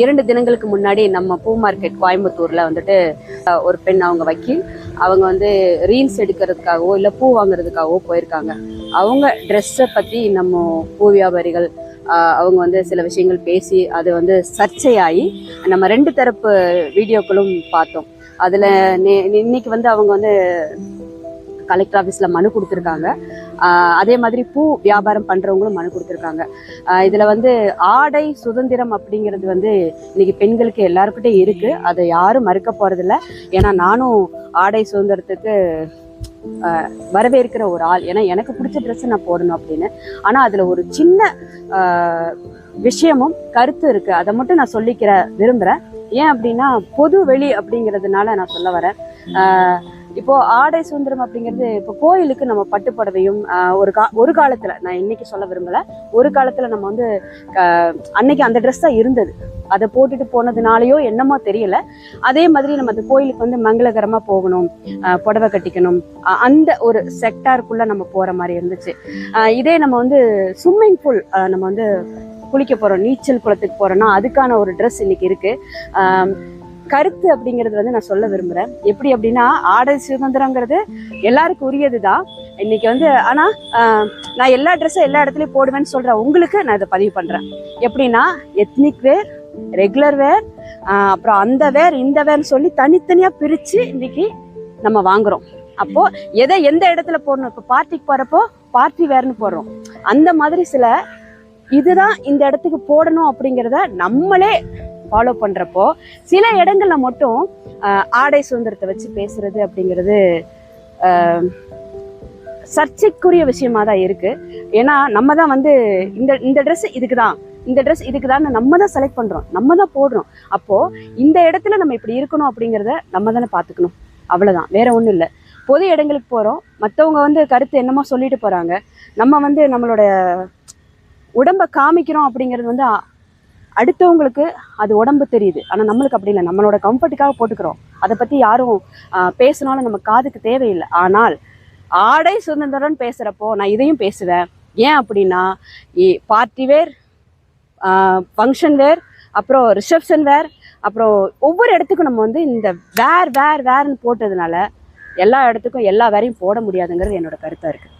இரண்டு தினங்களுக்கு முன்னாடி நம்ம பூ மார்க்கெட் கோயம்புத்தூர்ல வந்துட்டு ஒரு பெண் அவங்க வக்கீல் அவங்க வந்து ரீல்ஸ் எடுக்கிறதுக்காகவோ இல்லை பூ வாங்குறதுக்காகவோ போயிருக்காங்க. அவங்க ட்ரெஸ்ஸை பற்றி நம்ம பூ வியாபாரிகள் அவங்க வந்து சில விஷயங்கள் பேசி அது வந்து சர்ச்சையாகி நம்ம ரெண்டு தரப்பு வீடியோக்களும் பார்த்தோம். அதில் இன்னைக்கு வந்து அவங்க வந்து கலெக்டர் ஆஃபீஸில் மனு கொடுத்துருக்காங்க. அதே மாதிரி பூ வியாபாரம் பண்ணுறவங்களும் மனு கொடுத்துருக்காங்க. இதில் வந்து ஆடை சுதந்திரம் அப்படிங்கிறது வந்து இன்னைக்கு பெண்களுக்கு எல்லாருக்கிட்டையும் இருக்குது அதை யாரும் மறுக்க போகிறதில்ல ஏன்னா நானும் ஆடை சுதந்திரத்துக்கு வரவேற்கிற ஒரு ஆள். ஏன்னா எனக்கு பிடிச்ச ட்ரெஸ் நான் போடணும் அப்படின்னு. ஆனால் அதில் ஒரு சின்ன விஷயமும் கருத்து இருக்குது அதை மட்டும் நான் சொல்லிக்கிற விரும்புகிறேன் ஏன் அப்படின்னா பொது வெளி அப்படிங்கிறதுனால நான் சொல்ல வரேன். இப்போ ஆடை சுதந்திரம் அப்படிங்கிறது இப்போ கோயிலுக்கு நம்ம பட்டு புடவையும் ஒரு கா ஒரு காலத்துல நான் இன்னைக்கு சொல்ல விரும்பல ஒரு காலத்துல நம்ம வந்து அன்னைக்கு அந்த ட்ரெஸ் தான் இருந்தது. அதை போட்டுட்டு போனதுனாலயோ என்னமோ தெரியல. அதே மாதிரி நம்ம அந்த கோயிலுக்கு வந்து மங்களகரமா போகணும் புடவை கட்டிக்கணும். அந்த ஒரு செக்டாருக்குள்ள நம்ம போற மாதிரி இருந்துச்சு. இதே நம்ம வந்து ஸ்விம்மிங் பூல் நம்ம வந்து குளிக்க போறோம் நீச்சல் குளத்துக்கு போறோம்னா அதுக்கான ஒரு ட்ரெஸ் இன்னைக்கு இருக்கு. கருத்து அப்படிங்கிறது வந்து நான் சொல்ல விரும்புகிறேன் எப்படி அப்படின்னா ஆடை சுதந்திரங்கிறது எல்லாருக்கும் உரியது தான் இன்னைக்கு வந்து ஆனால் நான் எல்லா ட்ரெஸ்ஸும் எல்லா இடத்துலையும் போடுவேன்னு சொல்கிறேன் உங்களுக்கு நான் இதை பதிவு பண்ணுறேன் எப்படின்னா எத்னிக் வேர் ரெகுலர் வேர் அப்புறம் அந்த வேர் இந்த வேர்னு சொல்லி தனித்தனியாக பிரித்து இன்னைக்கு நம்ம வாங்குறோம். அப்போது எதை எந்த இடத்துல போடணும்? இப்போ பார்ட்டிக்கு போகிறப்போ பார்ட்டி வேர்னு போடுறோம். அந்த மாதிரி சில இதுதான் இந்த இடத்துக்கு போடணும் அப்படிங்கிறத நம்மளே ஃபாலோ பண்ணுறப்போ சில இடங்களில் மட்டும் ஆடை சுதந்திரத்தை வச்சு பேசுறது அப்படிங்கிறது சர்ச்சைக்குரிய விஷயமா தான் இருக்கு. ஏன்னா நம்ம தான் வந்து இந்த இந்த ட்ரெஸ் இதுக்கு தான் இந்த ட்ரெஸ் இதுக்கு தான் நம்ம தான் செலக்ட் பண்ணுறோம் நம்ம தான் போடுறோம். அப்போது இந்த இடத்துல நம்ம இப்படி இருக்கணும் அப்படிங்கிறத நம்ம தானே பார்த்துக்கணும் அவ்வளோதான் வேற ஒன்றும் இல்லை. பொது இடங்களுக்கு போகிறோம் மற்றவங்க வந்து கருத்து என்னமோ சொல்லிட்டு போகிறாங்க நம்ம வந்து நம்மளோட உடம்பை காமிக்கிறோம் அப்படிங்கிறது வந்து அடுத்தவங்களுக்கு அது உடம்பு தெரியுது. ஆனால் நம்மளுக்கு அப்படி இல்லை. நம்மளோட கம்ஃபர்ட்டுக்காக போட்டுக்கிறோம். அதை பற்றி யாரும் பேசினாலும் நம்ம காதுக்கு தேவையில்லை. ஆனால் ஆடை சுதந்திரம்னு பேசுகிறப்போ நான் இதையும் பேசுவேன். ஏன் அப்படின்னா பார்ட்டி வேர் ஃபங்க்ஷன் வேர் அப்புறம் ரிசப்ஷன் வேர் அப்புறம் ஒவ்வொரு இடத்துக்கும் நம்ம வந்து இந்த வேர் வேர் வேர்னு போட்டதுனால எல்லா இடத்துக்கும் எல்லா வேரையும் போட முடியாதுங்கிறது என்னோட கருத்தாக இருக்குது